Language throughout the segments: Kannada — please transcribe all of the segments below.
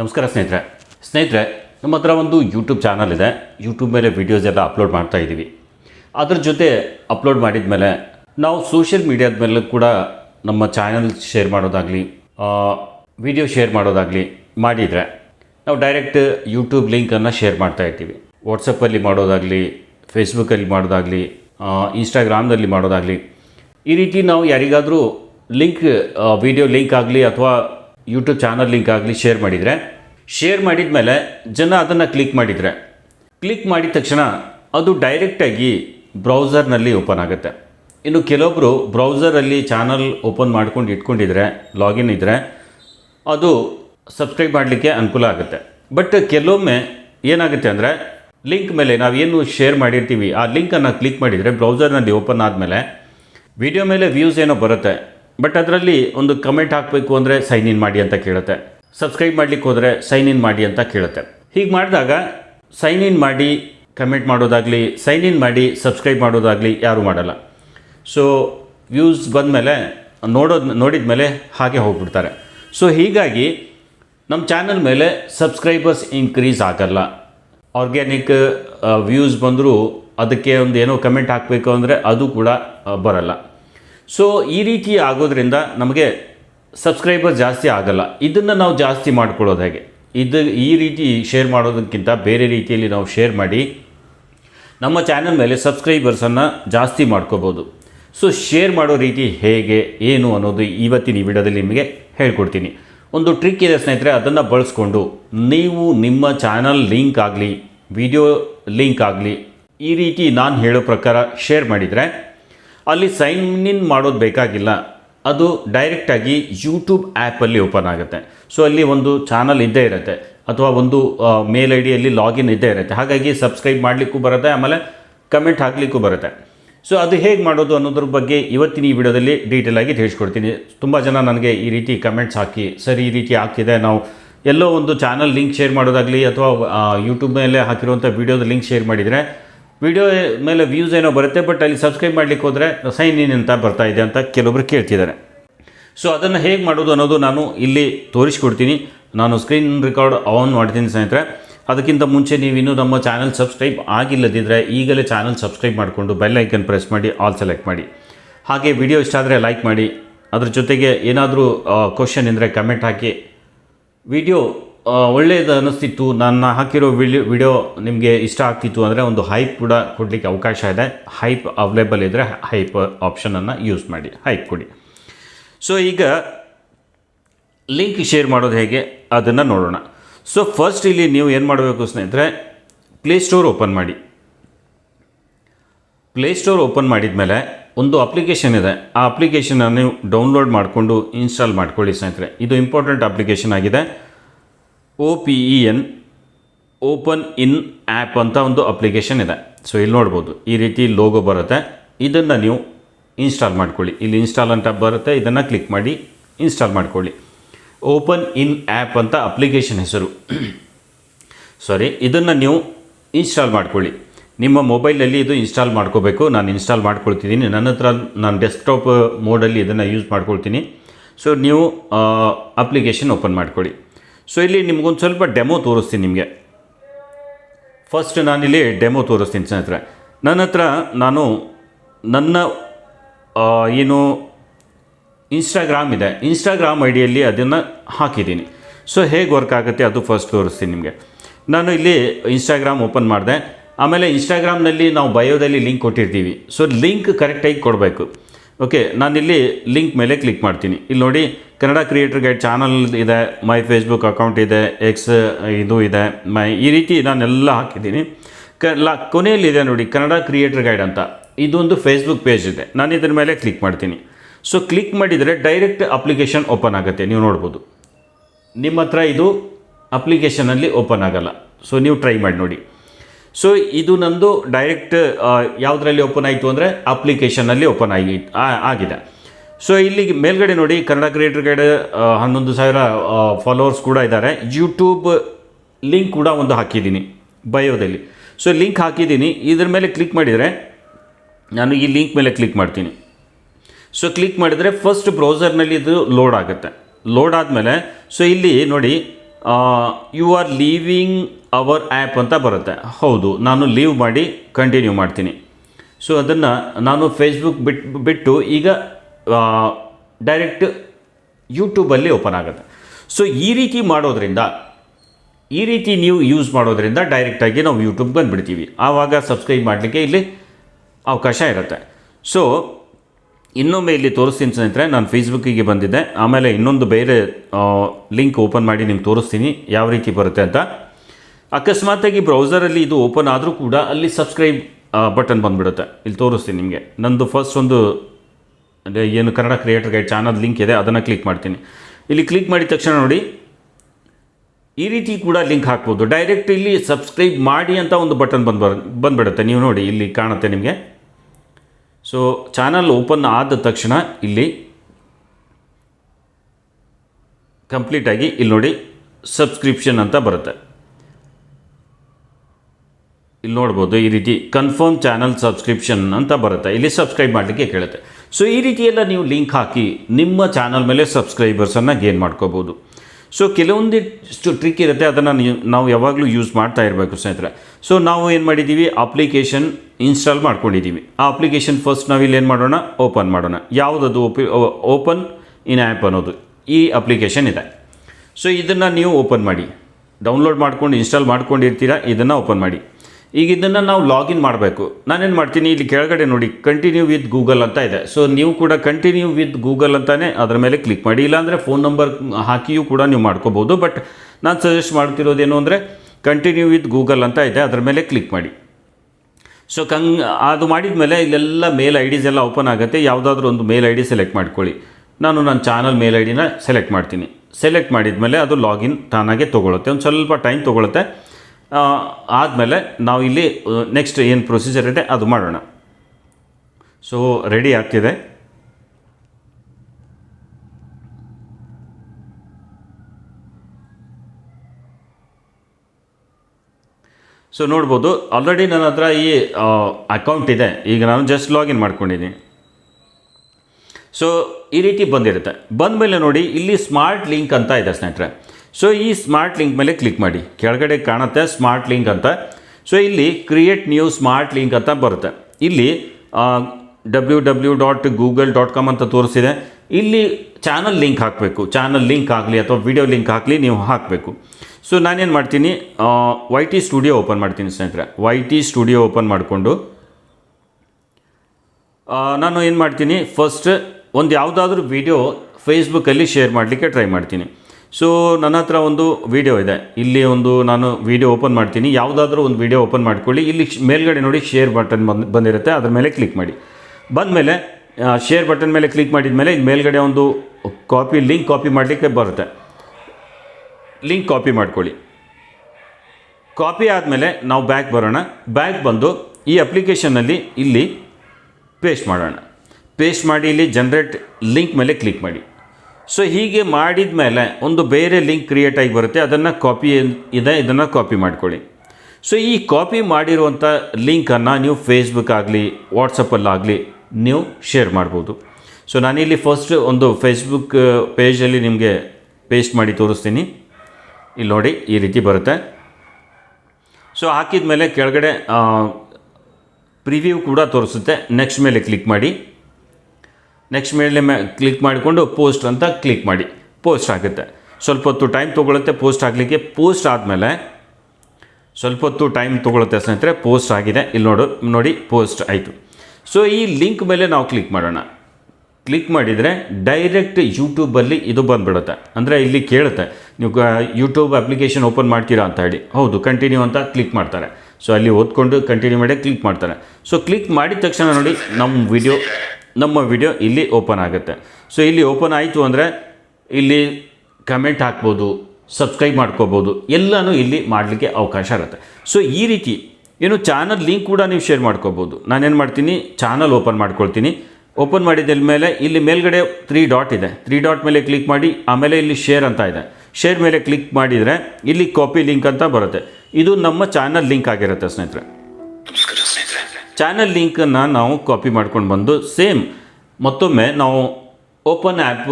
ನಮಸ್ಕಾರ ಸ್ನೇಹಿತರೆ. ಸ್ನೇಹಿತರೆ, ನಮ್ಮ ಹತ್ರ ಒಂದು ಯೂಟ್ಯೂಬ್ ಚಾನಲ್ ಇದೆ. ಯೂಟ್ಯೂಬ್ ಮೇಲೆ ವೀಡಿಯೋಸ್ ಎಲ್ಲ ಅಪ್ಲೋಡ್ ಮಾಡ್ತಾ ಇದ್ದೀವಿ ಅದ್ರ ಜೊತೆ ಅಪ್ಲೋಡ್ ಮಾಡಿದ ಮೇಲೆ ನಾವು ಸೋಷಿಯಲ್ ಮೀಡಿಯಾದ ಮೇಲೆ ಕೂಡ ನಮ್ಮ ಚಾನಲ್ ಶೇರ್ ಮಾಡೋದಾಗಲಿ ವಿಡಿಯೋ ಶೇರ್ ಮಾಡೋದಾಗಲಿ ಮಾಡಿದರೆ ನಾವು ಡೈರೆಕ್ಟ್ ಯೂಟ್ಯೂಬ್ ಲಿಂಕನ್ನು ಶೇರ್ ಮಾಡ್ತಾ ಇರ್ತೀವಿ. ವಾಟ್ಸಪ್ಪಲ್ಲಿ ಮಾಡೋದಾಗಲಿ ಫೇಸ್ಬುಕ್ಕಲ್ಲಿ ಮಾಡೋದಾಗಲಿ ಇನ್ಸ್ಟಾಗ್ರಾಮ್ನಲ್ಲಿ ಮಾಡೋದಾಗಲಿ ಈ ರೀತಿ ನಾವು ಯಾರಿಗಾದರೂ ಲಿಂಕ್ ವಿಡಿಯೋ ಲಿಂಕ್ ಆಗಲಿ ಅಥವಾ ಯೂಟ್ಯೂಬ್ ಚಾನಲ್ ಲಿಂಕ್ ಆಗಲಿ ಶೇರ್ ಮಾಡಿದರೆ ಶೇರ್ ಮಾಡಿದ ಮೇಲೆ ಜನ ಅದನ್ನು ಕ್ಲಿಕ್ ಮಾಡಿದರೆ. ಕ್ಲಿಕ್ ಮಾಡಿದ ತಕ್ಷಣ ಅದು ಡೈರೆಕ್ಟಾಗಿ ಬ್ರೌಸರ್ನಲ್ಲಿ ಓಪನ್ ಆಗುತ್ತೆ. ಇನ್ನು ಕೆಲವೊಬ್ಬರು ಬ್ರೌಸರಲ್ಲಿ ಚಾನಲ್ ಓಪನ್ ಮಾಡ್ಕೊಂಡು ಇಟ್ಕೊಂಡಿದ್ರೆ ಲಾಗಿನ್ ಇದ್ದರೆ ಅದು ಸಬ್ಸ್ಕ್ರೈಬ್ ಮಾಡಲಿಕ್ಕೆ ಅನುಕೂಲ ಆಗುತ್ತೆ. ಬಟ್ ಕೆಲವೊಮ್ಮೆ ಏನಾಗುತ್ತೆ ಅಂದರೆ ಲಿಂಕ್ ಮೇಲೆ ನಾವೇನು ಶೇರ್ ಮಾಡಿರ್ತೀವಿ, ಆ ಲಿಂಕನ್ನು ಕ್ಲಿಕ್ ಮಾಡಿದರೆ ಬ್ರೌಸರ್ನಲ್ಲಿ ಓಪನ್ ಆದಮೇಲೆ ವಿಡಿಯೋ ಮೇಲೆ ವ್ಯೂಸ್ ಏನೋ ಬರುತ್ತೆ ಬಟ್ ಅದರಲ್ಲಿ ಒಂದು ಕಮೆಂಟ್ ಹಾಕಬೇಕು ಅಂದರೆ ಸೈನ್ ಇನ್ ಮಾಡಿ ಅಂತ ಕೇಳುತ್ತೆ. ಸಬ್ಸ್ಕ್ರೈಬ್ ಮಾಡಲಿಕ್ಕೆ ಹೋದರೆ ಸೈನ್ ಇನ್ ಮಾಡಿ ಅಂತ ಕೇಳುತ್ತೆ. ಹೀಗೆ ಮಾಡಿದಾಗ ಸೈನ್ ಇನ್ ಮಾಡಿ ಕಮೆಂಟ್ ಮಾಡೋದಾಗಲಿ ಸೈನ್ ಇನ್ ಮಾಡಿ ಸಬ್ಸ್ಕ್ರೈಬ್ ಮಾಡೋದಾಗಲಿ ಯಾರೂ ಮಾಡಲ್ಲ. ಸೊ ವ್ಯೂಸ್ ಬಂದಮೇಲೆ, ನೋಡೋದ್ ನೋಡಿದ ಮೇಲೆ ಹಾಗೆ ಹೋಗ್ಬಿಡ್ತಾರೆ. ಸೊ ಹೀಗಾಗಿ ನಮ್ಮ ಚಾನಲ್ ಮೇಲೆ ಸಬ್ಸ್ಕ್ರೈಬರ್ಸ್ ಇನ್ಕ್ರೀಸ್ ಆಗಲ್ಲ. ಆರ್ಗ್ಯಾನಿಕ್ ವ್ಯೂಸ್ ಬಂದರೂ ಅದಕ್ಕೆ ಒಂದು ಏನೋ ಕಮೆಂಟ್ ಹಾಕಬೇಕು ಅಂದರೆ ಅದು ಕೂಡ ಬರಲ್ಲ. ಸೊ ಈ ರೀತಿ ಆಗೋದ್ರಿಂದ ನಮಗೆ ಸಬ್ಸ್ಕ್ರೈಬರ್ ಜಾಸ್ತಿ ಆಗಲ್ಲ. ಇದನ್ನು ನಾವು ಜಾಸ್ತಿ ಮಾಡ್ಕೊಳ್ಳೋದು ಹೇಗೆ? ಇದು ಈ ರೀತಿ ಶೇರ್ ಮಾಡೋದಕ್ಕಿಂತ ಬೇರೆ ರೀತಿಯಲ್ಲಿ ನಾವು ಶೇರ್ ಮಾಡಿ ನಮ್ಮ ಚಾನಲ್ ಮೇಲೆ ಸಬ್ಸ್ಕ್ರೈಬರ್ಸನ್ನು ಜಾಸ್ತಿ ಮಾಡ್ಕೋಬೋದು. ಸೊ ಶೇರ್ ಮಾಡೋ ರೀತಿ ಹೇಗೆ, ಏನು ಅನ್ನೋದು ಇವತ್ತಿನ ಈ ವಿಡಿಯೋದಲ್ಲಿ ನಿಮಗೆ ಹೇಳ್ಕೊಡ್ತೀನಿ. ಒಂದು ಟ್ರಿಕ್ ಇದೆ ಸ್ನೇಹಿತರೆ, ಅದನ್ನು ಬಳಸ್ಕೊಂಡು ನೀವು ನಿಮ್ಮ ಚಾನಲ್ ಲಿಂಕ್ ಆಗಲಿ ವಿಡಿಯೋ ಲಿಂಕ್ ಆಗಲಿ, ಈ ರೀತಿ ನಾನು ಹೇಳೋ ಪ್ರಕಾರ ಶೇರ್ ಮಾಡಿದರೆ ಅಲ್ಲಿ ಸೈನ್ ಇನ್ ಮಾಡೋದು ಬೇಕಾಗಿಲ್ಲ. ಅದು ಡೈರೆಕ್ಟಾಗಿ ಯೂಟ್ಯೂಬ್ ಆ್ಯಪಲ್ಲಿ ಓಪನ್ ಆಗುತ್ತೆ. ಸೊ ಅಲ್ಲಿ ಒಂದು ಚಾನಲ್ ಇದ್ದೇ ಇರುತ್ತೆ. ಅಥವಾ ಒಂದು ಮೇಲ್ ಐ ಡಿಯಲ್ಲಿ ಲಾಗಿನ್ ಇದ್ದೇ ಇರುತ್ತೆ. ಹಾಗಾಗಿ ಸಬ್ಸ್ಕ್ರೈಬ್ ಮಾಡಲಿಕ್ಕೂ ಬರುತ್ತೆ, ಆಮೇಲೆ ಕಮೆಂಟ್ ಹಾಕಲಿಕ್ಕೂ ಬರುತ್ತೆ. ಸೊ ಅದು ಹೇಗೆ ಮಾಡೋದು ಅನ್ನೋದ್ರ ಬಗ್ಗೆ ಇವತ್ತಿನ ಈ ವಿಡಿಯೋದಲ್ಲಿ ಡೀಟೇಲ್ ಆಗಿ ತಿಳಿಸ್ಕೊಡ್ತೀನಿ. ತುಂಬ ಜನ ನನಗೆ ಈ ರೀತಿ ಕಮೆಂಟ್ಸ್ ಹಾಕಿ, ಸರಿ ಈ ರೀತಿ ಹಾಕಿದೆ ನಾವು ಎಲ್ಲೋ ಒಂದು ಚಾನಲ್ ಲಿಂಕ್ ಶೇರ್ ಮಾಡೋದಾಗಲಿ ಅಥವಾ ಯೂಟ್ಯೂಬ್ ಮೇಲೆ ಹಾಕಿರುವಂಥ ವೀಡಿಯೋದ ಲಿಂಕ್ ಶೇರ್ ಮಾಡಿದರೆ ವಿಡಿಯೋ ಮೇಲೆ ವ್ಯೂಸ್ ಏನೋ ಬರುತ್ತೆ ಬಟ್ ಅಲ್ಲಿ ಸಬ್ಸ್ಕ್ರೈಬ್ ಮಾಡಲಿಕ್ಕೆ ಹೋದರೆ ಸೈನ್ ಇನ್ ಅಂತ ಬರ್ತಾ ಇದೆ ಅಂತ ಕೆಲವೊಬ್ರು ಕೇಳ್ತಿದ್ದಾರೆ. ಸೊ ಅದನ್ನು ಹೇಗೆ ಮಾಡೋದು ಅನ್ನೋದು ನಾನು ಇಲ್ಲಿ ತೋರಿಸ್ಕೊಡ್ತೀನಿ. ನಾನು ಸ್ಕ್ರೀನ್ ರೆಕಾರ್ಡ್ ಆನ್ ಮಾಡ್ತೀನಿ ಸ್ನೇಹಿತರೆ. ಅದಕ್ಕಿಂತ ಮುಂಚೆ ನೀವು ಇನ್ನೂ ನಮ್ಮ ಚಾನಲ್ ಸಬ್ಸ್ಕ್ರೈಬ್ ಆಗಿಲ್ಲದಿದ್ದರೆ ಈಗಲೇ ಚಾನಲ್ ಸಬ್ಸ್ಕ್ರೈಬ್ ಮಾಡಿಕೊಂಡು ಬೆಲ್ ಐಕನ್ ಪ್ರೆಸ್ ಮಾಡಿ ಆಲ್ ಸೆಲೆಕ್ಟ್ ಮಾಡಿ. ಹಾಗೆ ವಿಡಿಯೋ ಇಷ್ಟ ಆದರೆ ಲೈಕ್ ಮಾಡಿ. ಅದ್ರ ಜೊತೆಗೆ ಏನಾದರೂ ಕ್ವಶನ್ ಇದ್ದರೆ ಕಮೆಂಟ್ ಹಾಕಿ. ವಿಡಿಯೋ ಒಳ್ಳೆಯದು ಅನ್ನಿಸ್ತಿತ್ತು ನನ್ನ ಹಾಕಿರೋ ವಿಡಿಯೋ ವಿಡಿಯೋ ನಿಮಗೆ ಇಷ್ಟ ಆಗ್ತಿತ್ತು ಅಂದರೆ ಒಂದು ಹೈಪ್ ಕೂಡ ಕೊಡಲಿಕ್ಕೆ ಅವಕಾಶ ಇದೆ. ಹೈಪ್ ಅವೈಲೇಬಲ್ ಇದ್ದರೆ ಹೈಪ್ ಆಪ್ಷನನ್ನು ಯೂಸ್ ಮಾಡಿ. ಹೈಪ್ ಕೊಡಿ. ಸೊ, ಈಗ ಲಿಂಕ್ ಶೇರ್ ಮಾಡೋದು ಹೇಗೆ? ಅದನ್ನು ನೋಡೋಣ. ಸೊ, ಫಸ್ಟ್ ಇಲ್ಲಿ ನೀವು ಏನು ಮಾಡಬೇಕು ಸ್ನೇಹಿತರೆ ಪ್ಲೇಸ್ಟೋರ್ ಓಪನ್ ಮಾಡಿ. ಪ್ಲೇಸ್ಟೋರ್ ಓಪನ್ ಮಾಡಿದ ಮೇಲೆ ಒಂದು ಅಪ್ಲಿಕೇಶನ್ ಇದೆ. ಆ ಅಪ್ಲಿಕೇಶನನ್ನು ನೀವು ಡೌನ್ಲೋಡ್ ಮಾಡಿಕೊಂಡು ಇನ್ಸ್ಟಾಲ್ ಮಾಡ್ಕೊಳ್ಳಿ ಸ್ನೇಹಿತರೆ. ಇದು ಇಂಪಾರ್ಟೆಂಟ್ ಅಪ್ಲಿಕೇಶನ್ ಆಗಿದೆ. O P E N open in app ಅಂತ ಒಂದು ಅಪ್ಲಿಕೇಶನ್ ಇದೆ. ಸೊ ಇಲ್ಲಿ ನೋಡ್ಬೋದು. ಈ ರೀತಿ ಲೋಗೋ ಬರುತ್ತೆ. ಇದನ್ನು ನೀವು ಇನ್ಸ್ಟಾಲ್ ಮಾಡ್ಕೊಳ್ಳಿ. ಇಲ್ಲಿ ಇನ್ಸ್ಟಾಲ್ ಅಂತ ಬರುತ್ತೆ. ಇದನ್ನು ಕ್ಲಿಕ್ ಮಾಡಿ ಇನ್ಸ್ಟಾಲ್ ಮಾಡ್ಕೊಳ್ಳಿ. ಓಪನ್ ಇನ್ ಆ್ಯಪ್ ಅಂತ ಅಪ್ಲಿಕೇಶನ್ ಹೆಸರು. ಸಾರಿ ಇದನ್ನು ನೀವು ಇನ್ಸ್ಟಾಲ್ ಮಾಡ್ಕೊಳ್ಳಿ. ನಿಮ್ಮ ಮೊಬೈಲಲ್ಲಿ ಇದು ಇನ್ಸ್ಟಾಲ್ ಮಾಡ್ಕೋಬೇಕು. ನಾನು ಇನ್ಸ್ಟಾಲ್ ಮಾಡ್ಕೊಳ್ತಿದ್ದೀನಿ. ನನ್ನ ಹತ್ರ ನಾನು ಡೆಸ್ಕ್ಟಾಪ್ ಮೋಡಲ್ಲಿ ಇದನ್ನು ಯೂಸ್ ಮಾಡ್ಕೊಳ್ತೀನಿ. ಸೊ ನೀವು ಅಪ್ಲಿಕೇಶನ್ ಓಪನ್ ಮಾಡ್ಕೊಳ್ಳಿ. ಸೊ ಇಲ್ಲಿ ನಿಮಗೊಂದು ಸ್ವಲ್ಪ ಡೆಮೋ ತೋರಿಸ್ತೀನಿ ನಿಮಗೆ. ಫಸ್ಟ್ ನಾನಿಲ್ಲಿ ಡೆಮೋ ತೋರಿಸ್ತೀನಿ ಸ್ನೇಹಿತರೆ ನನ್ನ ಹತ್ರ ನಾನು ನನ್ನ ಏನು ಇನ್ಸ್ಟಾಗ್ರಾಮ್ ಇದೆ. ಇನ್ಸ್ಟಾಗ್ರಾಮ್ ಐಡಿಯಲ್ಲಿ ಡಿಯಲ್ಲಿ ಅದನ್ನು ಹಾಕಿದ್ದೀನಿ. ಸೊ ಹೇಗೆ ವರ್ಕ್ ಆಗುತ್ತೆ ಅದು ಫಸ್ಟ್ ತೋರಿಸ್ತೀನಿ ನಿಮಗೆ. ನಾನು ಇಲ್ಲಿ ಇನ್ಸ್ಟಾಗ್ರಾಮ್ ಓಪನ್ ಮಾಡಿದೆ. ಆಮೇಲೆ ಇನ್ಸ್ಟಾಗ್ರಾಮ್ನಲ್ಲಿ ನಾವು ಬಯೋದಲ್ಲಿ ಲಿಂಕ್ ಕೊಟ್ಟಿರ್ತೀವಿ. ಸೊ ಲಿಂಕ್ ಕರೆಕ್ಟಾಗಿ ಕೊಡಬೇಕು. ಓಕೆ ನಾನಿಲ್ಲಿ ಲಿಂಕ್ ಮೇಲೆ ಕ್ಲಿಕ್ ಮಾಡ್ತೀನಿ. ಇಲ್ಲಿ ನೋಡಿ ಕನ್ನಡ ಕ್ರಿಯೇಟರ್ ಗೈಡ್ ಚಾನಲ್ ಇದೆ ಮೈ ಫೇಸ್ಬುಕ್ ಅಕೌಂಟ್ ಇದೆ ಎಕ್ಸ್ ಇದು ಇದೆ ಮೈ ಈ ರೀತಿ ನಾನೆಲ್ಲ ಹಾಕಿದ್ದೀನಿ. ಕ, ಲಾ ಕೊನೆಯಲ್ಲಿದೆ ನೋಡಿ ಕನ್ನಡ ಕ್ರಿಯೇಟರ್ ಗೈಡ್ ಅಂತ. ಇದೊಂದು ಫೇಸ್ಬುಕ್ ಪೇಜ್ ಇದೆ. ನಾನು ಇದ್ರ ಮೇಲೆ ಕ್ಲಿಕ್ ಮಾಡ್ತೀನಿ. ಸೊ ಕ್ಲಿಕ್ ಮಾಡಿದರೆ ಡೈರೆಕ್ಟ್ ಅಪ್ಲಿಕೇಶನ್ ಓಪನ್ ಆಗುತ್ತೆ, ನೀವು ನೋಡ್ಬೋದು. ನಿಮ್ಮ ಹತ್ರ ಇದು ಅಪ್ಲಿಕೇಶನಲ್ಲಿ ಓಪನ್ ಆಗಲ್ಲ. ಸೊ ನೀವು ಟ್ರೈ ಮಾಡಿ ನೋಡಿ. ಸೊ ಇದು ನಂದು ಡೈರೆಕ್ಟ್ ಯಾವುದರಲ್ಲಿ ಓಪನ್ ಆಯಿತು ಅಂದರೆ ಅಪ್ಲಿಕೇಶನಲ್ಲಿ ಓಪನ್ ಆಗಿ ಆಗಿದೆ. ಸೊ ಇಲ್ಲಿ ಮೇಲ್ಗಡೆ ನೋಡಿ ಕನ್ನಡ ಕ್ರಿಯೇಟರ್ ಗೈಡ್ ಹನ್ನೊಂದು ಸಾವಿರ ಫಾಲೋವರ್ಸ್ ಕೂಡ ಇದ್ದಾರೆ. ಯೂಟ್ಯೂಬ್ ಲಿಂಕ್ ಕೂಡ ಒಂದು ಹಾಕಿದ್ದೀನಿ ಬಯೋದಲ್ಲಿ. ಸೊ ಲಿಂಕ್ ಹಾಕಿದ್ದೀನಿ. ಇದ್ರ ಮೇಲೆ ಕ್ಲಿಕ್ ಮಾಡಿದರೆ ನಾನು ಈ ಲಿಂಕ್ ಮೇಲೆ ಕ್ಲಿಕ್ ಮಾಡ್ತೀನಿ. ಸೊ ಕ್ಲಿಕ್ ಮಾಡಿದರೆ ಫಸ್ಟ್ ಬ್ರೌಸರ್ನಲ್ಲಿ ಇದು ಲೋಡ್ ಆಗುತ್ತೆ. ಲೋಡ್ ಆದಮೇಲೆ ಸೊ ಇಲ್ಲಿ ನೋಡಿ you are leaving our app ಅಂತ ಬರುತ್ತೆ. ಹೌದು, ನಾನು ಲೀವ್ ಮಾಡಿ ಕಂಟಿನ್ಯೂ ಮಾಡ್ತೀನಿ. ಸೊ ಅದನ್ನು ನಾನು ಫೇಸ್ಬುಕ್ ಬಿಟ್ಟು ಬಿಟ್ಟು ಈಗ ಡೈರೆಕ್ಟ್ ಯೂಟ್ಯೂಬಲ್ಲಿ ಓಪನ್ ಆಗುತ್ತೆ. ಸೊ ಈ ರೀತಿ ಮಾಡೋದ್ರಿಂದ, ಈ ರೀತಿ ನೀವು ಯೂಸ್ ಮಾಡೋದ್ರಿಂದ ಡೈರೆಕ್ಟಾಗಿ ನಾವು ಯೂಟ್ಯೂಬ್ ಬಂದುಬಿಡ್ತೀವಿ. ಆವಾಗ ಸಬ್ಸ್ಕ್ರೈಬ್ ಮಾಡಲಿಕ್ಕೆ ಇಲ್ಲಿ ಅವಕಾಶ ಇರುತ್ತೆ. ಸೊ ಇನ್ನೊಮ್ಮೆ ಇಲ್ಲಿ ತೋರಿಸ್ತೀನಿ ಸ್ನೇಹಿತರೆ, ನಾನು ಫೇಸ್ಬುಕ್ಕಿಗೆ ಬಂದಿದ್ದೆ. ಆಮೇಲೆ ಇನ್ನೊಂದು ಬೇರೆ ಲಿಂಕ್ ಓಪನ್ ಮಾಡಿ ನಿಮ್ಗೆ ತೋರಿಸ್ತೀನಿ ಯಾವ ರೀತಿ ಬರುತ್ತೆ ಅಂತ. ಅಕಸ್ಮಾತಾಗಿ ಬ್ರೌಸರಲ್ಲಿ ಇದು ಓಪನ್ ಆದರೂ ಕೂಡ ಅಲ್ಲಿ ಸಬ್ಸ್ಕ್ರೈಬ್ ಬಟನ್ ಬಂದುಬಿಡುತ್ತೆ. ಇಲ್ಲಿ ತೋರಿಸ್ತೀನಿ ನಿಮಗೆ. ನಂದು ಫಸ್ಟ್ ಒಂದು ಏನು Kannada creator guide channel link ಇದೆ, ಅದನ್ನು ಕ್ಲಿಕ್ ಮಾಡ್ತೀನಿ. ಇಲ್ಲಿ ಕ್ಲಿಕ್ ಮಾಡಿದ ತಕ್ಷಣ ನೋಡಿ, ಈ ರೀತಿ ಕೂಡ ಲಿಂಕ್ ಹಾಕ್ಬೋದು. ಡೈರೆಕ್ಟ್ ಇಲ್ಲಿ ಸಬ್ಸ್ಕ್ರೈಬ್ ಮಾಡಿ ಅಂತ ಒಂದು ಬಟನ್ ಬಂದು ಬಂದುಬಿಡುತ್ತೆ. ನೀವು ನೋಡಿ, ಇಲ್ಲಿ ಕಾಣುತ್ತೆ ನಿಮಗೆ. ಸೊ ಚಾನಲ್ ಓಪನ್ ಆದ ತಕ್ಷಣ ಇಲ್ಲಿ ಕಂಪ್ಲೀಟಾಗಿ ಇಲ್ಲಿ ನೋಡಿ ಸಬ್ಸ್ಕ್ರಿಪ್ಷನ್ ಅಂತ ಬರುತ್ತೆ. ಇಲ್ಲಿ ನೋಡ್ಬೋದು ಈ ರೀತಿ ಕನ್ಫರ್ಮ್ ಚಾನಲ್ ಸಬ್ಸ್ಕ್ರಿಪ್ಷನ್ ಅಂತ ಬರುತ್ತೆ. ಇಲ್ಲಿ ಸಬ್ಸ್ಕ್ರೈಬ್ ಮಾಡಲಿಕ್ಕೆ ಕೇಳುತ್ತೆ. ಸೊ ಈ ರೀತಿಯೆಲ್ಲ ನೀವು ಲಿಂಕ್ ಹಾಕಿ ನಿಮ್ಮ ಚಾನಲ್ ಮೇಲೆ ಸಬ್ಸ್ಕ್ರೈಬರ್ಸನ್ನು ಗೇನ್ ಮಾಡ್ಕೋಬೋದು. ಸೊ ಕೆಲವೊಂದಿಷ್ಟು ಟ್ರಿಕ್ ಇರುತ್ತೆ, ಅದನ್ನು ನೀವು ಯಾವಾಗಲೂ ಯೂಸ್ ಮಾಡ್ತಾ ಇರಬೇಕು ಸ್ನೇಹಿತರೆ. ಸೊ ನಾವು ಏನು ಮಾಡಿದ್ದೀವಿ ಅಪ್ಲಿಕೇಶನ್ ಇನ್ಸ್ಟಾಲ್ ಮಾಡ್ಕೊಂಡಿದ್ದೀವಿ ಆ ಅಪ್ಲಿಕೇಶನ್ ಫಸ್ಟ್ ನಾವು ಇಲ್ಲಿ ಏನು ಮಾಡೋಣ? ಓಪನ್ ಮಾಡೋಣ. ಯಾವುದದು ಓಪಿ ಓಪನ್ ಇನ್ ಆ್ಯಪ್ ಅನ್ನೋದು. ಈ ಅಪ್ಲಿಕೇಶನ್ ಇದೆ. ಸೊ ಇದನ್ನು ನೀವು ಓಪನ್ ಮಾಡಿ. ಡೌನ್ಲೋಡ್ ಮಾಡ್ಕೊಂಡು ಇನ್ಸ್ಟಾಲ್ ಮಾಡ್ಕೊಂಡಿರ್ತೀರಾ? ಇದನ್ನು ಓಪನ್ ಮಾಡಿ. ಈಗ ಇದನ್ನು ನಾವು ಲಾಗಿನ್ ಮಾಡಬೇಕು. ನಾನೇನು ಮಾಡ್ತೀನಿ, ಇಲ್ಲಿ ಕೆಳಗಡೆ ನೋಡಿ ಕಂಟಿನ್ಯೂ ವಿತ್ ಗೂಗಲ್ ಅಂತ ಇದೆ. ಸೊ ನೀವು ಕೂಡ ಕಂಟಿನ್ಯೂ ವಿತ್ ಗೂಗಲ್ ಅಂತಾನೆ ಅದರ ಮೇಲೆ ಕ್ಲಿಕ್ ಮಾಡಿ. ಇಲ್ಲಾಂದರೆ ಫೋನ್ ನಂಬರ್ ಹಾಕಿಯೂ ಕೂಡ ನೀವು ಮಾಡ್ಕೋಬೋದು. ಬಟ್ ನಾನು ಸಜೆಸ್ಟ್ ಮಾಡ್ತಿರೋದೇನು ಅಂದರೆ ಕಂಟಿನ್ಯೂ ವಿತ್ ಗೂಗಲ್ ಅಂತ ಇದೆ, ಅದರ ಮೇಲೆ ಕ್ಲಿಕ್ ಮಾಡಿ. ಸೊ ಕಂಗ್, ಅದು ಮಾಡಿದ ಮೇಲೆ ಇಲ್ಲೆಲ್ಲ ಮೇಲ್ ಐ ಡಿಸ್ ಎಲ್ಲ ಓಪನ್ ಆಗುತ್ತೆ. ಯಾವುದಾದ್ರೂ ಒಂದು ಮೇಲ್ ಐ ಡಿ ಸೆಲೆಕ್ಟ್ ಮಾಡ್ಕೊಳ್ಳಿ. ನಾನು ನನ್ನ ಚಾನಲ್ ಮೇಲ್ ಐ ಡಿನ ಸೆಲೆಕ್ಟ್ ಮಾಡ್ತೀನಿ. ಸೆಲೆಕ್ಟ್ ಮಾಡಿದ ಮೇಲೆ ಅದು ಲಾಗಿನ್ ತಾನಾಗೆ ತೊಗೊಳುತ್ತೆ. ಒಂದು ಸ್ವಲ್ಪ ಟೈಮ್ ತೊಗೊಳುತ್ತೆ. ಆದಮೇಲೆ ನಾವು ಇಲ್ಲಿ ನೆಕ್ಸ್ಟ್ ಏನು ಪ್ರೊಸೀಜರ್ ಇದೆ, ಅದು ಮಾಡೋಣ. ಸೊ ರೆಡಿ ಆಗ್ತಿದೆ? ಸೊ ನೋಡ್ಬೋದು. ಆಲ್ರೆಡಿ ನನ್ನ ಹತ್ರ ಈ ಅಕೌಂಟ್ ಇದೆ. ಈಗ ನಾನು ಜಸ್ಟ್ ಲಾಗಿನ್ ಮಾಡ್ಕೊಂಡಿದ್ದೀನಿ. ಸೊ ಈ ರೀತಿ ಬಂದಿರುತ್ತೆ. ಬಂದಮೇಲೆ ನೋಡಿ, ಇಲ್ಲಿ ಸ್ಮಾರ್ಟ್ ಲಿಂಕ್ ಅಂತ ಇದೆ ಸ್ನೇಹಿತರೆ. ಸೊ ಈ ಸ್ಮಾರ್ಟ್ ಲಿಂಕ್ ಮೇಲೆ ಕ್ಲಿಕ್ ಮಾಡಿ. ಕೆಳಗಡೆ ಕಾಣುತ್ತೆ ಸ್ಮಾರ್ಟ್ ಲಿಂಕ್ ಅಂತ. ಸೊ ಇಲ್ಲಿ ಕ್ರಿಯೇಟ್ ನ್ಯೂ ಸ್ಮಾರ್ಟ್ ಲಿಂಕ್ ಅಂತ ಬರುತ್ತೆ. ಇಲ್ಲಿ W W dot Google dot com ಅಂತ ತೋರಿಸಿದೆ. ಇಲ್ಲಿ ಚಾನಲ್ ಲಿಂಕ್ ಹಾಕಬೇಕು. ಚಾನಲ್ ಲಿಂಕ್ ಆಗಲಿ ಅಥವಾ ವಿಡಿಯೋ ಲಿಂಕ್ ಹಾಕಲಿ ನೀವು ಹಾಕಬೇಕು. ಸೊ ನಾನೇನು ಮಾಡ್ತೀನಿ? ವೈ ಟಿ ಸ್ಟುಡಿಯೋ ಓಪನ್ ಮಾಡ್ತೀನಿ ಸ್ನೇಹಿತರೆ. ವೈ ಟಿ ಸ್ಟುಡಿಯೋ ಓಪನ್ ಮಾಡಿಕೊಂಡು ನಾನು ಏನು ಮಾಡ್ತೀನಿ? ಫಸ್ಟ್ ಒಂದು ಯಾವುದಾದ್ರೂ ವಿಡಿಯೋ ಫೇಸ್ಬುಕ್ಕಲ್ಲಿ ಶೇರ್ ಮಾಡಲಿಕ್ಕೆ ಟ್ರೈ ಮಾಡ್ತೀನಿ. ಸೊ ನನ್ನ ಹತ್ರ ಒಂದು ವಿಡಿಯೋ ಇದೆ. ಇಲ್ಲಿ ಒಂದು ನಾನು ವಿಡಿಯೋ ಓಪನ್ ಮಾಡ್ತೀನಿ. ಯಾವುದಾದ್ರೂ ಒಂದು ವಿಡಿಯೋ ಓಪನ್ ಮಾಡ್ಕೊಳ್ಳಿ. ಇಲ್ಲಿ ಮೇಲ್ಗಡೆ ನೋಡಿ ಶೇರ್ ಬಟನ್ ಬಂದು, ಬಂದಿರುತ್ತೆ. ಅದ್ರ ಮೇಲೆ ಕ್ಲಿಕ್ ಮಾಡಿ. ಬಂದಮೇಲೆ ಶೇರ್ ಬಟನ್ ಮೇಲೆ ಕ್ಲಿಕ್ ಮಾಡಿದ ಮೇಲೆ ಮೇಲ್ಗಡೆ ಒಂದು ಕಾಪಿ ಲಿಂಕ್ ಕಾಪಿ ಮಾಡಲಿಕ್ಕೆ ಬರುತ್ತೆ. ಲಿಂಕ್ ಕಾಪಿ ಮಾಡ್ಕೊಳ್ಳಿ. ಕಾಪಿ ಆದಮೇಲೆ ನಾವು ಬ್ಯಾಕ್ ಬರೋಣ. ಬ್ಯಾಕ್ ಬಂದು ಈ ಅಪ್ಲಿಕೇಶನಲ್ಲಿ ಇಲ್ಲಿ ಪೇಸ್ಟ್ ಮಾಡೋಣ. ಪೇಸ್ಟ್ ಮಾಡಿ ಇಲ್ಲಿ ಜನ್ರೇಟ್ ಲಿಂಕ್ ಮೇಲೆ ಕ್ಲಿಕ್ ಮಾಡಿ. ಸೊ ಹೀಗೆ ಮಾಡಿದ ಮೇಲೆ ಒಂದು ಬೇರೆ ಲಿಂಕ್ ಕ್ರಿಯೇಟ್ ಆಗಿ ಬರುತ್ತೆ. ಅದನ್ನು ಕಾಪಿ ಇದೆ, ಇದನ್ನು ಕಾಪಿ ಮಾಡ್ಕೊಳ್ಳಿ. ಸೊ ಈ ಕಾಪಿ ಮಾಡಿರುವಂಥ ಲಿಂಕನ್ನು ನೀವು ಫೇಸ್ಬುಕ್ ಆಗಲಿ ವಾಟ್ಸಪ್ಪಲ್ಲಾಗಲಿ ನೀವು ಶೇರ್ ಮಾಡ್ಬೋದು. ಸೊ ನಾನಿಲ್ಲಿ ಫಸ್ಟ್ ಒಂದು ಫೇಸ್ಬುಕ್ ಪೇಜಲ್ಲಿ ನಿಮಗೆ ಪೇಸ್ಟ್ ಮಾಡಿ ತೋರಿಸ್ತೀನಿ. ಇಲ್ಲಿ ನೋಡಿ, ಈ ರೀತಿ ಬರುತ್ತೆ. ಸೊ ಹಾಕಿದ ಮೇಲೆ ಕೆಳಗಡೆ ಪ್ರಿವ್ಯೂ ಕೂಡ ತೋರಿಸುತ್ತೆ. ನೆಕ್ಸ್ಟ್ ಮೇಲೆ ಕ್ಲಿಕ್ ಮಾಡಿ. ನೆಕ್ಸ್ಟ್ ಮೇಲೆ ಮೇ ಕ್ಲಿಕ್ ಮಾಡಿಕೊಂಡು ಪೋಸ್ಟ್ ಅಂತ ಕ್ಲಿಕ್ ಮಾಡಿ. ಪೋಸ್ಟ್ ಆಗುತ್ತೆ ಸ್ವಲ್ಪ ಹೊತ್ತು ಟೈಮ್ ತೊಗೊಳುತ್ತೆ ಪೋಸ್ಟ್ ಆಗಲಿಕ್ಕೆ ಪೋಸ್ಟ್ ಆದಮೇಲೆ ಸ್ವಲ್ಪ ಹೊತ್ತು ಟೈಮ್ ತೊಗೊಳುತ್ತೆ ಸ್ನೇಹಿತರೆ ಪೋಸ್ಟ್ ಆಗಿದೆ. ಇಲ್ಲಿ ನೋಡು, ನೋಡಿ ಪೋಸ್ಟ್ ಆಯಿತು. ಸೊ ಈ ಲಿಂಕ್ ಮೇಲೆ ನಾವು ಕ್ಲಿಕ್ ಮಾಡೋಣ. ಕ್ಲಿಕ್ ಮಾಡಿದರೆ ಡೈರೆಕ್ಟ್ ಯೂಟ್ಯೂಬಲ್ಲಿ ಇದು ಬಂದುಬಿಡುತ್ತೆ. ಅಂದರೆ ಇಲ್ಲಿ ಕೇಳುತ್ತೆ, ನೀವು ಯೂಟ್ಯೂಬ್ ಅಪ್ಲಿಕೇಶನ್ ಓಪನ್ ಮಾಡ್ತೀರಾ ಅಂತ ಹೇಳಿ. ಹೌದು ಕಂಟಿನ್ಯೂ ಅಂತ ಕ್ಲಿಕ್ ಮಾಡ್ತಾರೆ. ಸೊ ಅಲ್ಲಿ ಓದ್ಕೊಂಡು ಕಂಟಿನ್ಯೂ ಮಾಡಿ ಕ್ಲಿಕ್ ಮಾಡ್ತಾರೆ. ಸೊ ಕ್ಲಿಕ್ ಮಾಡಿದ ತಕ್ಷಣ ನೋಡಿ ನಮ್ಮ ವಿಡಿಯೋ ನಮ್ಮ ವಿಡಿಯೋ ಇಲ್ಲಿ ಓಪನ್ ಆಗುತ್ತೆ. ಸೊ ಇಲ್ಲಿ ಓಪನ್ ಆಯಿತು ಅಂದರೆ ಇಲ್ಲಿ ಕಮೆಂಟ್ ಹಾಕ್ಬೋದು ಸಬ್ಸ್ಕ್ರೈಬ್ ಮಾಡ್ಕೋಬೋದು, ಎಲ್ಲನೂ ಇಲ್ಲಿ ಮಾಡಲಿಕ್ಕೆ ಅವಕಾಶ ಇರುತ್ತೆ. ಸೊ ಈ ರೀತಿ ಏನು ಚಾನಲ್ ಲಿಂಕ್ ಕೂಡ ನೀವು ಶೇರ್ ಮಾಡ್ಕೋಬೋದು. ನಾನೇನು ಮಾಡ್ತೀನಿ? ಚಾನಲ್ ಓಪನ್ ಮಾಡ್ಕೊಳ್ತೀನಿ. ಓಪನ್ ಮಾಡಿದ ಮೇಲೆ ಇಲ್ಲಿ ಮೇಲ್ಗಡೆ ತ್ರೀ ಡಾಟ್ ಇದೆ. ತ್ರೀ ಡಾಟ್ ಮೇಲೆ ಕ್ಲಿಕ್ ಮಾಡಿ, ಆಮೇಲೆ ಇಲ್ಲಿ ಶೇರ್ ಅಂತ ಇದೆ. ಶೇರ್ ಮೇಲೆ ಕ್ಲಿಕ್ ಮಾಡಿದರೆ ಇಲ್ಲಿ ಕಾಪಿ ಲಿಂಕ್ ಅಂತ ಬರುತ್ತೆ. ಇದು ನಮ್ಮ ಚಾನಲ್ ಲಿಂಕ್ ಆಗಿರುತ್ತೆ, ಸ್ನೇಹಿತರೆ. ಚಾನಲ್ ಲಿಂಕನ್ನು ನಾವು ಕಾಪಿ ಮಾಡ್ಕೊಂಡು ಬಂದು ಸೇಮ್ ಮತ್ತೊಮ್ಮೆ ನಾವು open app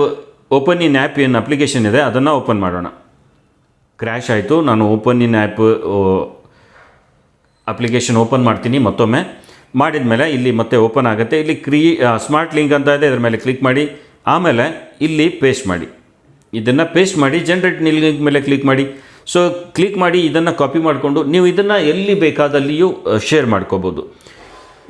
open in app ಏನು ಅಪ್ಲಿಕೇಶನ್ ಇದೆ, ಅದನ್ನು ಓಪನ್ ಮಾಡೋಣ. ಕ್ರ್ಯಾಶ್ ಆಯಿತು. ನಾನು open in app application open ಮಾಡ್ತೀನಿ. ಮತ್ತೊಮ್ಮೆ ಮಾಡಿದ ಮೇಲೆ ಇಲ್ಲಿ ಮತ್ತೆ ಓಪನ್ ಆಗುತ್ತೆ. ಇಲ್ಲಿ ಕ್ರೀ ಸ್ಮಾರ್ಟ್ ಲಿಂಕ್ ಅಂತ ಇದೆ. ಇದ್ರ ಮೇಲೆ ಕ್ಲಿಕ್ ಮಾಡಿ. ಆಮೇಲೆ ಇಲ್ಲಿ ಪೇಸ್ಟ್ ಮಾಡಿ. ಇದನ್ನು ಪೇಸ್ಟ್ ಮಾಡಿ ಜನ್ರೇಟ್ ಲಿಂಕ್ ಮೇಲೆ ಕ್ಲಿಕ್ ಮಾಡಿ. ಸೊ ಕ್ಲಿಕ್ ಮಾಡಿ, ಇದನ್ನು ಕಾಪಿ ಮಾಡಿಕೊಂಡು, ನೀವು ಇದನ್ನು ಎಲ್ಲಿ ಬೇಕಾದಲ್ಲಿಯೂ ಶೇರ್ ಮಾಡ್ಕೋಬೋದು.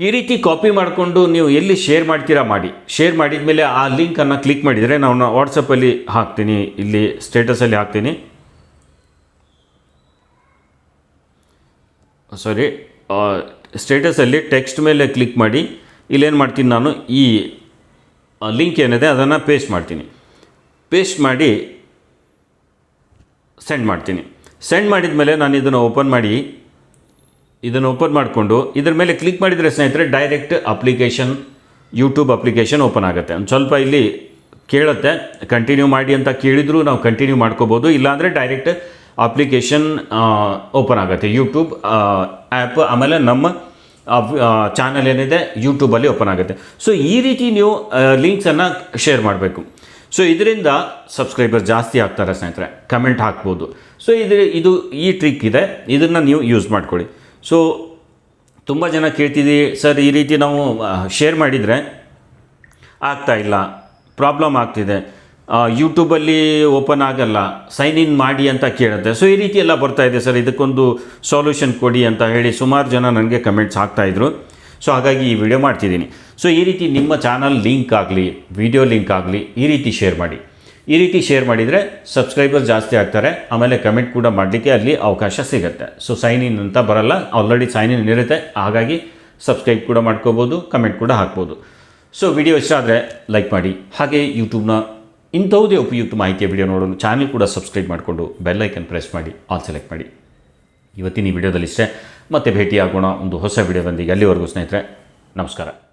ಈ ರೀತಿ ಕಾಪಿ ಮಾಡಿಕೊಂಡು ನೀವು ಎಲ್ಲಿ ಶೇರ್ ಮಾಡ್ತೀರಾ ಮಾಡಿ. ಶೇರ್ ಮಾಡಿದ ಮೇಲೆ ಆ ಲಿಂಕನ್ನು ಕ್ಲಿಕ್ ಮಾಡಿದರೆ ನಾನು ವಾಟ್ಸಪ್ಪಲ್ಲಿ ಹಾಕ್ತೀನಿ. ಇಲ್ಲಿ ಸ್ಟೇಟಸಲ್ಲಿ ಹಾಕ್ತೀನಿ. ಸಾರಿ ಸ್ಟೇಟಸಲ್ಲಿ ಟೆಕ್ಸ್ಟ್ ಮೇಲೆ ಕ್ಲಿಕ್ ಮಾಡಿ. ಇಲ್ಲೇನು ಮಾಡ್ತೀನಿ ನಾನು? ಈ ಲಿಂಕ್ ಏನಿದೆ ಅದನ್ನು ಪೇಸ್ಟ್ ಮಾಡ್ತೀನಿ. ಪೇಸ್ಟ್ ಮಾಡಿ ಸೆಂಡ್ ಮಾಡ್ತೀನಿ. ಸೆಂಡ್ ಮಾಡಿದ ಮೇಲೆ ನಾನು ಇದನ್ನು ಓಪನ್ ಮಾಡಿ. ಇದನ್ನು ಓಪನ್ ಮಾಡಿಕೊಂಡು ಇದರ ಮೇಲೆ ಕ್ಲಿಕ್ ಮಾಡಿದರೆ ಸ್ನೇಹಿತರೆ direct application YouTube application open ಆಗುತ್ತೆ. ಒಂದು ಸ್ವಲ್ಪ ಇಲ್ಲಿ ಕೇಳುತ್ತೆ. ಕಂಟಿನ್ಯೂ ಮಾಡಿ ಅಂತ ಕೇಳಿದರೂ ನಾವು ಕಂಟಿನ್ಯೂ ಮಾಡ್ಕೋಬೋದು. ಇಲ್ಲಾಂದರೆ ಡೈರೆಕ್ಟ್ ಅಪ್ಲಿಕೇಶನ್ ಓಪನ್ ಆಗುತ್ತೆ. ಯೂಟ್ಯೂಬ್ ಆ್ಯಪ್ ಆಮೇಲೆ ನಮ್ಮ ಚಾನಲ್ ಏನಿದೆ ಯೂಟ್ಯೂಬಲ್ಲಿ ಓಪನ್ ಆಗುತ್ತೆ. ಸೊ ಈ ರೀತಿ ನೀವು ಲಿಂಕ್ಸನ್ನು ಶೇರ್ ಮಾಡಬೇಕು. ಸೊ ಇದರಿಂದ ಸಬ್ಸ್ಕ್ರೈಬರ್ ಜಾಸ್ತಿ ಆಗ್ತಾರೆ ಸ್ನೇಹಿತರೆ. ಕಮೆಂಟ್ ಹಾಕ್ಬೋದು. ಸೊ ಇದು ಇದು ಈ ಟ್ರಿಕ್ ಇದೆ. ಇದನ್ನು ನೀವು ಯೂಸ್ ಮಾಡ್ಕೊಳ್ಳಿ. ಸೊ ತುಂಬ ಜನ ಕೇಳ್ತಿದ್ದೀವಿ ಸರ್, ಈ ರೀತಿ ನಾವು ಶೇರ್ ಮಾಡಿದರೆ ಇಲ್ಲ ಪ್ರಾಬ್ಲಮ್ ಆಗ್ತಿದೆ. ಯೂಟ್ಯೂಬಲ್ಲಿ ಓಪನ್ ಆಗಲ್ಲ ಸೈನ್ ಇನ್ ಮಾಡಿ ಅಂತ ಕೇಳುತ್ತೆ. ಸೊ ಈ ರೀತಿ ಎಲ್ಲ ಬರ್ತಾ ಇದೆ, ಸರ್. ಇದಕ್ಕೊಂದು ಸೊಲ್ಯೂಷನ್ ಕೊಡಿ ಅಂತ ಹೇಳಿ ಸುಮಾರು ಜನ ನನಗೆ ಕಮೆಂಟ್ಸ್ ಹಾಕ್ತಾಯಿದ್ರು ಸೊ ಹಾಗಾಗಿ ಈ ವಿಡಿಯೋ ಮಾಡ್ತಿದ್ದೀನಿ. ಸೊ ಈ ರೀತಿ ನಿಮ್ಮ ಚಾನಲ್ ಲಿಂಕ್ ಆಗಲಿ ವಿಡಿಯೋ ಲಿಂಕ್ ಆಗಲಿ, ಈ ರೀತಿ ಶೇರ್ ಮಾಡಿ. ಈ ರೀತಿ ಶೇರ್ ಮಾಡಿದರೆ ಸಬ್ಸ್ಕ್ರೈಬರ್ ಜಾಸ್ತಿ ಆಗ್ತಾರೆ, ಆಮೇಲೆ ಕಮೆಂಟ್ ಕೂಡ ಮಾಡಲಿಕ್ಕೆ ಅಲ್ಲಿ ಅವಕಾಶ ಸಿಗುತ್ತೆ. ಸೊ ಸೈನ್ ಇನ್ ಅಂತ ಬರಲ್ಲ ಆಲ್ರೆಡಿ ಸೈನ್ ಇನ್ ಇರುತ್ತೆ, ಹಾಗಾಗಿ ಸಬ್ಸ್ಕ್ರೈಬ್ ಕೂಡ ಮಾಡ್ಕೋಬೋದು ಕಮೆಂಟ್ ಕೂಡ ಹಾಕ್ಬೋದು. ಸೊ ವಿಡಿಯೋ ಇಷ್ಟ ಆದರೆ ಲೈಕ್ ಮಾಡಿ. ಹಾಗೆ ಯೂಟ್ಯೂಬ್ನ ಇಂಥವುದೇ ಉಪಯುಕ್ತ ಮಾಹಿತಿಯ ವಿಡಿಯೋ ನೋಡಲು ಚಾನಲ್ ಕೂಡ ಸಬ್ಸ್ಕ್ರೈಬ್ ಮಾಡಿಕೊಂಡು ಬೆಲ್ಲೈಕನ್ ಪ್ರೆಸ್ ಮಾಡಿ ಆಲ್ ಸೆಲೆಕ್ಟ್ ಮಾಡಿ. ಇವತ್ತಿನ ಈ ವಿಡಿಯೋದಲ್ಲಿ ಇಷ್ಟೇ ಮತ್ತೆ ಭೇಟಿಯಾಗೋಣ ಒಂದು ಹೊಸ ವಿಡಿಯೋದೊಂದಿಗೆ ಅಲ್ಲಿವರೆಗೂ ಸ್ನೇಹಿತರೆ, ನಮಸ್ಕಾರ.